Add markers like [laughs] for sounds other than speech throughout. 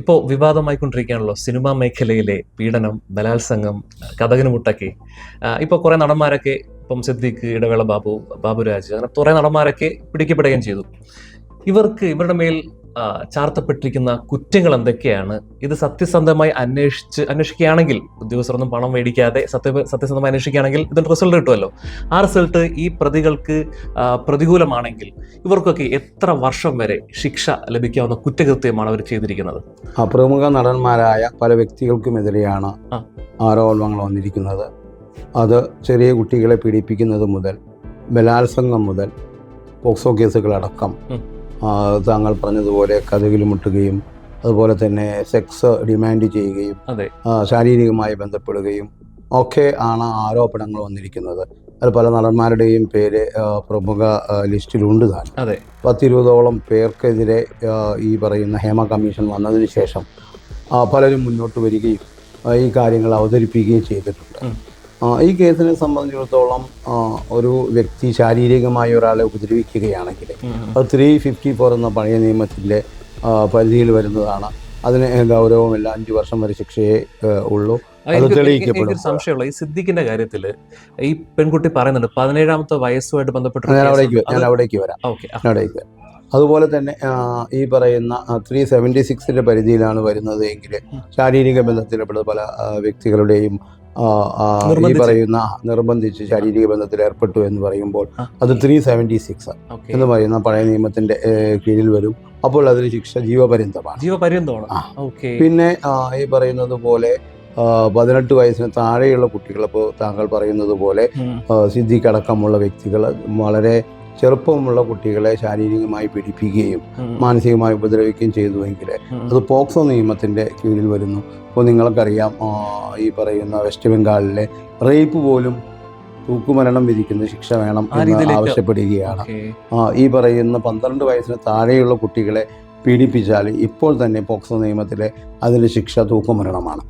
ഇപ്പോൾ വിവാദമായിക്കൊണ്ടിരിക്കുകയാണല്ലോ. സിനിമാ മേഖലയിലെ പീഡനം ബലാത്സംഗം കഥകിന് മുട്ടക്കി. ഇപ്പോൾ കുറേ നടന്മാരൊക്കെ ഇപ്പം സിദ്ദിഖ് ഇടവേള ബാബു ബാബുരാജ് അങ്ങനെ കുറേ നടന്മാരൊക്കെ പിടിക്കപ്പെടുകയും ചെയ്തു. ഇവർക്ക് ഇവരുടെ മേൽ ചാർത്തപ്പെട്ടിരിക്കുന്ന കുറ്റങ്ങൾ എന്തൊക്കെയാണ് ഇത് സത്യസന്ധമായി അന്വേഷിച്ച് അന്വേഷിക്കുകയാണെങ്കിൽ ഉദ്യോഗസ്ഥരൊന്നും പണം മേടിക്കാതെ സത്യ സത്യസന്ധമായി അന്വേഷിക്കുകയാണെങ്കിൽ ഇതിന്റെ റിസൾട്ട് കിട്ടുമല്ലോ. ആ റിസൾട്ട് ഈ പ്രതികൾക്ക് പ്രതികൂലമാണെങ്കിൽ ഇവർക്കൊക്കെ എത്ര വർഷം വരെ ശിക്ഷ ലഭിക്കാവുന്ന കുറ്റകൃത്യമാണ് അവർ ചെയ്തിരിക്കുന്നത്? പ്രമുഖ നടന്മാരായ പല വ്യക്തികൾക്കുമെതിരെയാണ്. ആരോപണങ്ങൾ വന്നിരിക്കുന്നത്. അത് ചെറിയ കുട്ടികളെ പീഡിപ്പിക്കുന്നത് മുതൽ ബലാത്സംഗം മുതൽ പോക്സോ കേസുകളടക്കം താങ്കൾ പറഞ്ഞതുപോലെ കഥകിൽ മുട്ടുകയും അതുപോലെ തന്നെ സെക്സ് ഡിമാൻഡ് ചെയ്യുകയും ശാരീരികമായി ബന്ധപ്പെടുകയും ഒക്കെ ആണ് ആരോപണങ്ങൾ വന്നിരിക്കുന്നത്. അത് പല നടന്മാരുടെയും പേര് പ്രമുഖ ലിസ്റ്റിലുണ്ട് താൻ. അതെ. പത്തിരുപതോളം പേർക്കെതിരെ ഈ പറയുന്ന ഹേമ കമ്മീഷൻ വന്നതിന് ശേഷം പലരും മുന്നോട്ട് വരികയും ഈ കാര്യങ്ങൾ അവതരിപ്പിക്കുകയും ചെയ്തിട്ടുണ്ട്. ഈ കേസിനെ സംബന്ധിച്ചിടത്തോളം ഒരു വ്യക്തി ശാരീരികമായി ഒരാളെ ഉപദ്രവിക്കുകയാണെങ്കിൽ അത് ത്രീ ഫിഫ്റ്റി ഫോർ എന്ന പഴയ നിയമത്തിന്റെ പരിധിയിൽ വരുന്നതാണ്. അതിന് ഗൗരവമില്ല. അഞ്ച് വർഷം വരെ ശിക്ഷയെ ഉള്ളൂ. എനിക്കൊരു സംശയമുള്ള. ഈ സിദ്ദിഖിന്റെ കാര്യത്തിൽ ഈ പെൺകുട്ടി പറയുന്നുണ്ട് പതിനേഴാമത്തെ വയസ്സുമായിട്ട് ബന്ധപ്പെട്ട് ഞാൻ അവിടേക്ക് ഞാൻ അവിടേക്ക് വരാം. അവിടേക്ക് വരാം. അതുപോലെ തന്നെ ഈ പറയുന്ന ത്രീ സെവന്റി സിക്സിന്റെ പരിധിയിലാണ് വരുന്നത് എങ്കിൽ ശാരീരിക ബന്ധത്തിലുള്ള പല വ്യക്തികളുടെയും ഈ പറയുന്ന നിർബന്ധിച്ച് ശാരീരിക ബന്ധത്തിൽ ഏർപ്പെട്ടു എന്ന് പറയുമ്പോൾ അത് ത്രീ സെവന്റി സിക്സ് എന്ന് പറയുന്ന പഴയ നിയമത്തിന്റെ കീഴിൽ വരും. അപ്പോൾ അതിന് ശിക്ഷ ജീവപര്യന്തമാണ്. ജീവപര്യന്തമാണ്. പിന്നെ ഈ പറയുന്നത് പോലെ പതിനെട്ട് വയസ്സിന് താഴെയുള്ള കുട്ടികൾ ഇപ്പോൾ താങ്കൾ പറയുന്നത് പോലെ സിദ്ധിക്കടക്കമുള്ള വ്യക്തികൾ വളരെ ചെറുപ്പമുള്ള കുട്ടികളെ ശാരീരികമായി പീഡിപ്പിക്കുകയും മാനസികമായി ഉപദ്രവിക്കുകയും ചെയ്തുവെങ്കിൽ അത് പോക്സോ നിയമത്തിന്റെ കീഴിൽ വരുന്നു. ഇപ്പോൾ നിങ്ങൾക്കറിയാം ഈ പറയുന്ന വെസ്റ്റ് ബംഗാളിലെ റേപ്പ് പോലും തൂക്കുമരണം വിധിക്കുന്ന ശിക്ഷ വേണം എന്ന് ആവശ്യപ്പെടുകയാണ്. ഈ പറയുന്ന പന്ത്രണ്ട് വയസ്സിന് താഴെയുള്ള കുട്ടികളെ പീഡിപ്പിച്ചാൽ ഇപ്പോൾ തന്നെ പോക്സോ നിയമത്തിലെ അതിന്റെ ശിക്ഷ തൂക്കുമരണമാണ്.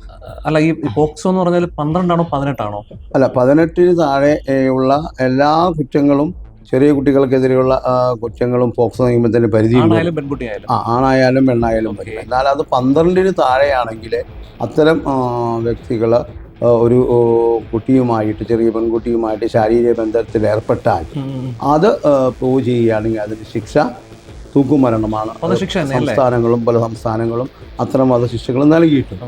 അല്ല ഈ പോക്സോ എന്ന് പറഞ്ഞാൽ പന്ത്രണ്ടാണോ പതിനെട്ടാണോ? അല്ല പതിനെട്ടിന് താഴെ ഉള്ള എല്ലാ കുറ്റങ്ങളും ചെറിയ കുട്ടികൾക്കെതിരെയുള്ള കുറ്റങ്ങളും പോക്സോ നിയമത്തിന്റെ പരിധി. ആണായാലും പെണ്ണായാലും എന്നാൽ അത് പന്ത്രണ്ടിന് താഴെയാണെങ്കിൽ അത്തരം വ്യക്തികൾ ഒരു കുട്ടിയുമായിട്ട് ചെറിയ പെൺകുട്ടിയുമായിട്ട് ശാരീരിക ബന്ധത്തിൽ ഏർപ്പെട്ടാൽ അത് പ്രൂവ് ചെയ്യുകയാണെങ്കിൽ അതിന് ശിക്ഷ തൂക്കുമരണമാണ്? സംസ്ഥാനങ്ങളും പല സംസ്ഥാനങ്ങളും അത്തരം വധശിക്ഷകളും നൽകിയിട്ടുണ്ട്.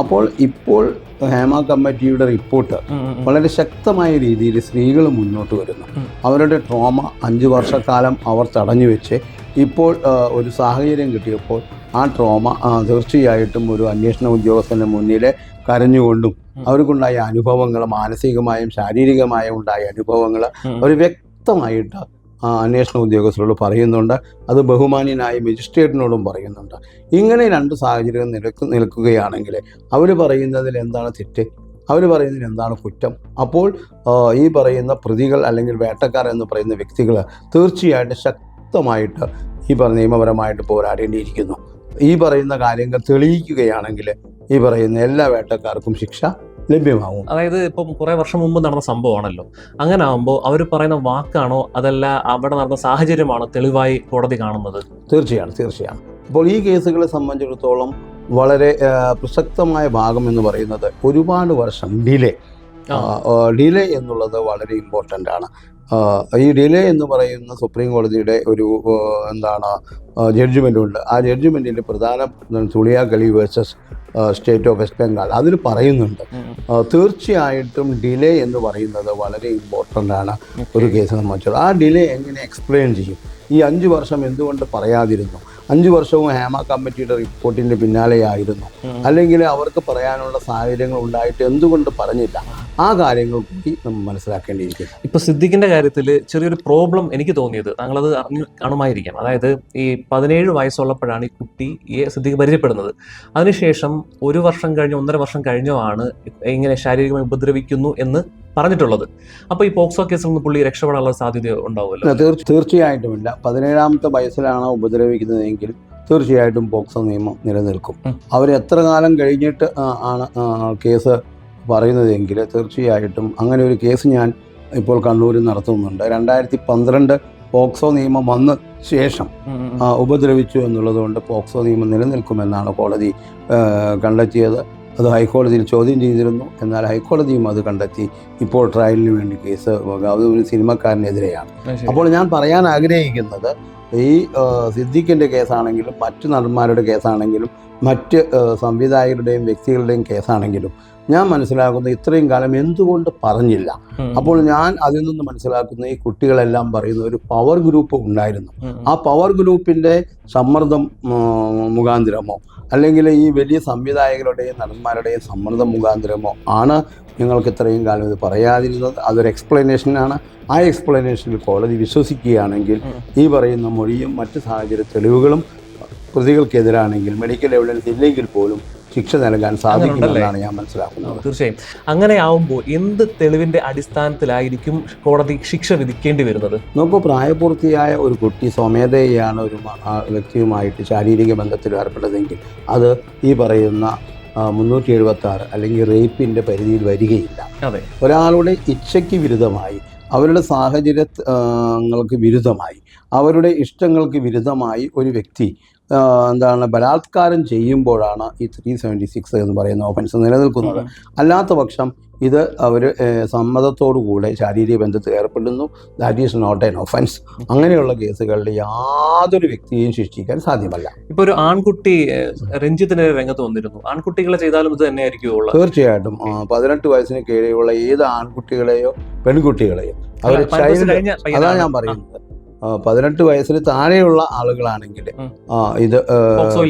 അപ്പോൾ ഇപ്പോൾ ഹേമ കമ്മിറ്റിയുടെ റിപ്പോർട്ട് വളരെ ശക്തമായ രീതിയിൽ സ്ത്രീകൾ മുന്നോട്ട് വരുന്നു. അവരുടെ ട്രോമ അഞ്ച് വർഷക്കാലം അവർ തടഞ്ഞു വെച്ച് ഇപ്പോൾ ഒരു സാഹചര്യം കിട്ടിയപ്പോൾ ആ ട്രോമ തീർച്ചയായിട്ടും ഒരു അന്വേഷണ ഉദ്യോഗസ്ഥന്റെ മുന്നിൽ കരഞ്ഞുകൊണ്ടും. അവർക്കുണ്ടായ അനുഭവങ്ങൾ മാനസികമായും ശാരീരികമായും ഉണ്ടായ അനുഭവങ്ങൾ അവർ വ്യക്തമായിട്ട് അന്വേഷണ ഉദ്യോഗസ്ഥരോട് പറയുന്നുണ്ട്. അത് ബഹുമാന്യനായ മജിസ്ട്രേറ്റിനോടും പറയുന്നുണ്ട്. ഇങ്ങനെ രണ്ട് സാഹചര്യം നിലയ്ക്ക് നിൽക്കുകയാണെങ്കിൽ അവർ പറയുന്നതിൽ എന്താണ് തെറ്റ്? അവർ പറയുന്നതിൽ എന്താണ് കുറ്റം? അപ്പോൾ ഈ പറയുന്ന പ്രതികൾ അല്ലെങ്കിൽ വേട്ടക്കാർ എന്ന് പറയുന്ന വ്യക്തികൾ തീർച്ചയായിട്ടും ശക്തമായിട്ട് ഈ പറഞ്ഞ നിയമപരമായിട്ട് പോരാടേണ്ടിയിരിക്കുന്നു. ഈ പറയുന്ന കാര്യങ്ങൾ തെളിയിക്കുകയാണെങ്കിൽ ഈ പറയുന്ന എല്ലാ വേട്ടക്കാർക്കും ശിക്ഷ ലഭ്യമാവും. അതായത് ഇപ്പം കുറെ വർഷം മുമ്പ് നടന്ന സംഭവമാണല്ലോ. അങ്ങനെ ആകുമ്പോൾ അവർ പറയുന്ന വാക്കാണോ അതല്ല അവിടെ നടന്ന സാഹചര്യമാണോ തെളിവായി കോടതി കാണുന്നത്? തീർച്ചയാണ് തീർച്ചയാണ്. അപ്പോൾ ഈ കേസുകളെ സംബന്ധിച്ചിടത്തോളം വളരെ പ്രസക്തമായ ഭാഗം എന്ന് പറയുന്നത് ഒരുപാട് വർഷം ഡിലേ. ഡിലേ എന്നുള്ളത് വളരെ ഇമ്പോർട്ടന്റ് ആണ്. ഈ ഡിലേ എന്ന് പറയുന്ന സുപ്രീം കോടതിയുടെ ഒരു എന്താണ് ജഡ്ജ്മെന്റ് ഉണ്ട്. ആ ജഡ്ജ്മെന്റിന്റെ പ്രധാന തുളിയാക്കളി versus state of West Bengal അതിൽ പറയുന്നുണ്ട്. തീർച്ചയായിട്ടും ഡിലേ എന്ന് പറയുന്നത് വളരെ ഇമ്പോർട്ടന്റ് ആണ് ഒരു കേസ് സംബന്ധിച്ചത് ആ ഡിലേ എങ്ങനെ എക്സ്പ്ലെയിൻ ചെയ്യും? ഈ അഞ്ച് വർഷം എന്തുകൊണ്ട് പറയാതിരുന്നു? അഞ്ച് വർഷവും ഹേമ കമ്മിറ്റിയുടെ റിപ്പോർട്ടിന്റെ പിന്നാലെയായിരുന്നു. അല്ലെങ്കിൽ അവർക്ക് പറയാനുള്ള സാഹചര്യങ്ങൾ ഉണ്ടായിട്ട് എന്തുകൊണ്ട് പറഞ്ഞില്ല. ആ കാര്യങ്ങൾ കൂടി നമ്മൾ മനസ്സിലാക്കേണ്ടിയിരിക്കുന്നു. ഇപ്പൊ സിദ്ദിഖിന്റെ കാര്യത്തിൽ ചെറിയൊരു പ്രോബ്ലം എനിക്ക് തോന്നിയത്. താങ്കളത് അറിഞ്ഞു കാണുമായിരിക്കാം. അതായത് ഈ പതിനേഴ് വയസ്സുള്ളപ്പോഴാണ് ഈ കുട്ടി ഈ സിദ്ദിഖ് പരിചയപ്പെടുന്നത്. അതിനുശേഷം ഒരു വർഷം കഴിഞ്ഞോ ഒന്നര വർഷം കഴിഞ്ഞോ ആണ് ഇങ്ങനെ ശാരീരികമായി ഉപദ്രവിക്കുന്നു എന്ന് പറഞ്ഞിട്ടുള്ളത്. അപ്പൊ ഈ പോക്സോ കേസിൽ നിന്ന് പുള്ളി രക്ഷപ്പെടാനുള്ള സാധ്യത ഉണ്ടാവുമല്ലോ. തീർച്ചയായിട്ടും തീർച്ചയായിട്ടുമില്ല പതിനേഴാമത്തെ വയസ്സിലാണ് ഉപദ്രവിക്കുന്നതെങ്കിൽ തീർച്ചയായിട്ടും പോക്സോ നിയമം നിലനിൽക്കും. അവർ എത്ര കാലം കഴിഞ്ഞിട്ട് ആണ് കേസ് പറയുന്നതെങ്കിൽ തീർച്ചയായിട്ടും അങ്ങനെ ഒരു കേസ് ഞാൻ ഇപ്പോൾ കണ്ണൂരിൽ നടത്തുന്നുണ്ട്. രണ്ടായിരത്തി പന്ത്രണ്ട് പോക്സോ നിയമം വന്ന ശേഷം. ഉപദ്രവിച്ചു എന്നുള്ളതുകൊണ്ട് പോക്സോ നിയമം നിലനിൽക്കുമെന്നാണ് കോടതി കണ്ടെത്തിയത്. അത് ഹൈക്കോടതിയിൽ ചോദ്യം ചെയ്തിരുന്നു. എന്നാൽ ഹൈക്കോടതിയും അത് കണ്ടെത്തി. ഇപ്പോൾ ട്രയലിന് വേണ്ടി കേസ് അത് ഒരു സിനിമക്കാരനെതിരെയാണ്. അപ്പോൾ ഞാൻ പറയാൻ ആഗ്രഹിക്കുന്നത് ഈ സിദ്ദിഖിന്റെ കേസാണെങ്കിലും മറ്റു നടന്മാരുടെ കേസാണെങ്കിലും മറ്റ് സംവിധായകരുടെയും വ്യക്തികളുടെയും കേസാണെങ്കിലും ഞാൻ മനസ്സിലാക്കുന്നത് ഇത്രയും കാലം എന്തുകൊണ്ട് പറഞ്ഞില്ല. അപ്പോൾ ഞാൻ അതിൽ നിന്ന് മനസ്സിലാക്കുന്ന ഈ കുട്ടികളെല്ലാം പറയുന്ന ഒരു പവർ ഗ്രൂപ്പ് ഉണ്ടായിരുന്നു. ആ പവർ ഗ്രൂപ്പിന്റെ സമ്മർദ്ദം മുഖാന്തിരമോ അല്ലെങ്കിൽ ഈ വലിയ സംവിധായകരുടെയും നടന്മാരുടെയും സമ്മർദ്ദം മുഖാന്തരമോ ആണ് നിങ്ങൾക്ക് ഇത്രയും കാലം ഇത് പറയാതിരുന്നത് അതൊരു എക്സ്പ്ലനേഷനാണ് ആ എക്സ്പ്ലനേഷനിൽ കോടതി വിശ്വസിക്കുകയാണെങ്കിൽ. ഈ പറയുന്ന മൊഴിയും മറ്റ് സാഹചര്യ തെളിവുകളും പ്രതികൾക്കെതിരാണെങ്കിൽ മെഡിക്കൽ എവിഡൻസ് ഇല്ലെങ്കിൽ പോലും ശിക്ഷ നൽകാൻ സാധിക്കുമെന്നാണ് ഞാൻ മനസ്സിലാക്കുന്നത്. തീർച്ചയായും. അങ്ങനെ ആവുമ്പോൾ എന്ത് തെളിവിന്റെ അടിസ്ഥാനത്തിലായിരിക്കും കോടതി ശിക്ഷ വിധിക്കേണ്ടി വരുന്നത്? നോക്കൂ പ്രായപൂർത്തിയായ ഒരു കുട്ടി സ്വമേധയാണ് ഒരു വ്യക്തിയുമായിട്ട് ശാരീരിക ബന്ധത്തിൽ ഏർപ്പെട്ടതെങ്കിൽ അത് ഈ പറയുന്ന മുന്നൂറ്റി എഴുപത്തി ആറ് അല്ലെങ്കിൽ റേപ്പിന്റെ പരിധിയിൽ വരികയില്ല. അതെ. ഒരാളുടെ ഇച്ഛയ്ക്ക് വിരുദ്ധമായി അവരുടെ സാഹചര്യങ്ങൾക്ക് വിരുദ്ധമായി അവരുടെ ഇഷ്ടങ്ങൾക്ക് വിരുദ്ധമായി ഒരു വ്യക്തി എന്താണ് ബലാത്കാരം ചെയ്യുമ്പോഴാണ് ഈ ത്രീ സെവന്റി സിക്സ് എന്ന് പറയുന്ന ഓഫൻസ് നിലനിൽക്കുന്നത്. അല്ലാത്ത പക്ഷം ഇത് അവർ സമ്മതത്തോടുകൂടെ ശാരീരിക ബന്ധത്തിൽ ഏർപ്പെടുന്നു. That is not an offence അങ്ങനെയുള്ള കേസുകളിൽ യാതൊരു വ്യക്തിയെയും ശിക്ഷിക്കാൻ സാധ്യമല്ല. ഇപ്പൊ ഒരു ആൺകുട്ടി രഞ്ജിത്തിനെ രംഗത്ത് വന്നിരുന്നു. ആൺകുട്ടികളെ ചെയ്താലും ഇത് തന്നെ ആയിരിക്കുമോ തീർച്ചയായിട്ടും പതിനെട്ട് വയസ്സിന് കീഴെയുള്ള ഏത് ആൺകുട്ടികളെയോ പെൺകുട്ടികളെയോ അവർ അതാണ് ഞാൻ പറയുന്നത്. പതിനെട്ട് വയസ്സിന് താഴെയുള്ള ആളുകളാണെങ്കിൽ ഇത്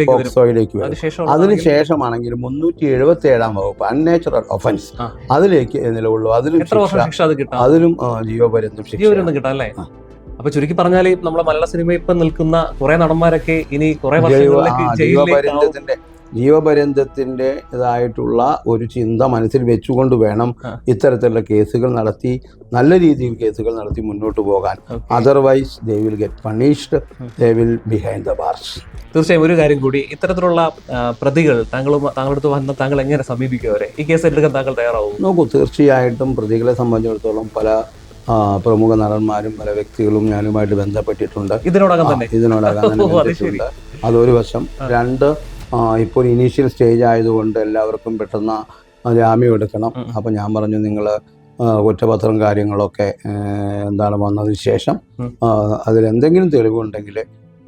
പോക്സോയിലേക്ക് വരും. അതിനുശേഷമാണെങ്കിൽ മുന്നൂറ്റി എഴുപത്തി ഏഴാം വകുപ്പ് അൺനാച്ചുറൽ ഒഫൻസ്. അതിലേക്ക് നിലവുള്ളൂ അതിലും അതിലും ജീവപര്യന്തം ശിക്ഷ. അപ്പൊ ചുരുക്കി പറഞ്ഞാൽ നമ്മുടെ മലയാള സിനിമ ഇപ്പൊ നിൽക്കുന്ന കുറെ നടന്മാരൊക്കെ ഇനി കുറെ വർഷങ്ങളിലേക്ക് ജയിലിലേക്ക് ഇതായിട്ടുള്ള ഒരു ചിന്ത മനസ്സിൽ വെച്ചുകൊണ്ട് വേണം ഇത്തരത്തിലുള്ള കേസുകൾ നടത്തി നല്ല രീതിയിൽ കേസുകൾ നടത്തി മുന്നോട്ട് പോകാൻ. Otherwise they will get punished they will behind the bars തീർച്ചയായും ഒരു കാര്യം കൂടി ഇത്തരത്തിലുള്ള പ്രതികൾ താങ്കൾ താങ്കളുടെ വന്ന താങ്കൾ എങ്ങനെ സമീപിക്കും അവരെ ഈ കേസ് എടുക്കാൻ താങ്കൾ തയ്യാറാവും? നോക്കൂ തീർച്ചയായിട്ടും പ്രതികളെ സംബന്ധിച്ചിടത്തോളം പല പ്രമുഖ നടന്മാരും പല വ്യക്തികളും ഞാനുമായിട്ട് ബന്ധപ്പെട്ടിട്ടുണ്ട്. ഇതിനോടകം തന്നെ. ഇതിനോടകം തന്നെ. ബന്ധപ്പെട്ടിട്ടുണ്ട്. അതൊരു വശം. രണ്ട് ഇപ്പോൾ ഇനീഷ്യൽ സ്റ്റേജ് ആയതുകൊണ്ട് എല്ലാവർക്കും പെട്ടെന്ന് ജാമ്യം എടുക്കണം. അപ്പം ഞാൻ പറഞ്ഞു നിങ്ങൾ കുറ്റപത്രം കാര്യങ്ങളൊക്കെ എന്താണ് വന്നതിന് ശേഷം അതിലെന്തെങ്കിലും തെളിവുണ്ടെങ്കിൽ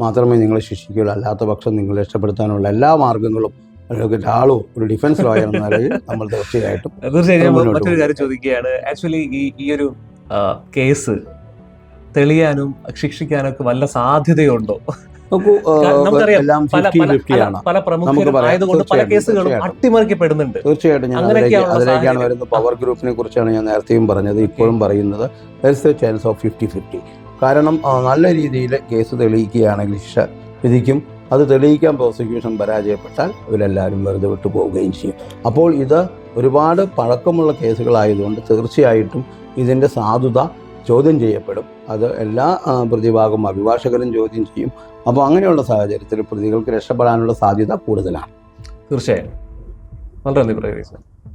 മാത്രമേ നിങ്ങളെ ശിക്ഷിക്കുകയുള്ളൂ. അല്ലാത്ത പക്ഷം നിങ്ങൾ രക്ഷപ്പെടുത്താനുള്ള എല്ലാ മാർഗങ്ങളും ഒരു ആളോ ഒരു ഡിഫൻസ് ലോയർ എന്ന നിലയിൽ നമ്മൾ തീർച്ചയായിട്ടും [laughs] തീർച്ചയായും മറ്റൊരു കാര്യം ചോദിക്കുകയാണ്. ആക്ച്വലി ഈ ഈ ഒരു കേസ് തെളിയാനും ശിക്ഷിക്കാനും ഒക്കെ വല്ല സാധ്യതയുണ്ടോ? നോക്കൂ നമുക്കറിയാം, എല്ലാം പല ഫിഫ്റ്റി പല ഫിഫ്റ്റി ആണ് പല- പല പ്രമുഖരും ആയതുകൊണ്ട് പല തീർച്ചയായിട്ടും, കേസുകളും അട്ടിമറിക്കപ്പെടുന്നുണ്ട്. തീർച്ചയായിട്ടും ഞാൻ അതിലേക്ക് അങ്ങനെയൊക്കെയാണുള്ള അതിലേക്കാണ് വരുന്നത്. പവർ ഗ്രൂപ്പിനെ കുറിച്ചാണ് ഞാൻ നേരത്തെയും പറഞ്ഞത് ഇപ്പോഴും പറയുന്നത്. There's a chance of fifty fifty കാരണം നല്ല രീതിയിൽ കേസ് തെളിയിക്കുകയാണെങ്കിൽ ശിക്ഷ വിധിക്കും. അത് തെളിയിക്കാൻ പ്രോസിക്യൂഷൻ പരാജയപ്പെട്ടാൽ ഇവരെല്ലാവരും വെറുതെ വിട്ടു പോവുകയും ചെയ്യും. അപ്പോൾ ഇത് ഒരുപാട് പഴക്കമുള്ള കേസുകളായതുകൊണ്ട് തീർച്ചയായിട്ടും ഇതിന്റെ സാധുത ചോദ്യം ചെയ്യപ്പെടും. അത് എല്ലാ പ്രതിഭാഗവും അഭിഭാഷകരും ചോദ്യം ചെയ്യും. അപ്പോൾ അങ്ങനെയുള്ള സാഹചര്യത്തിൽ പ്രതികൾക്ക് രക്ഷപ്പെടാനുള്ള സാധ്യത കൂടുതലാണ്. തീർച്ചയായും. വളരെ നന്ദി പ്രകടിച്ചു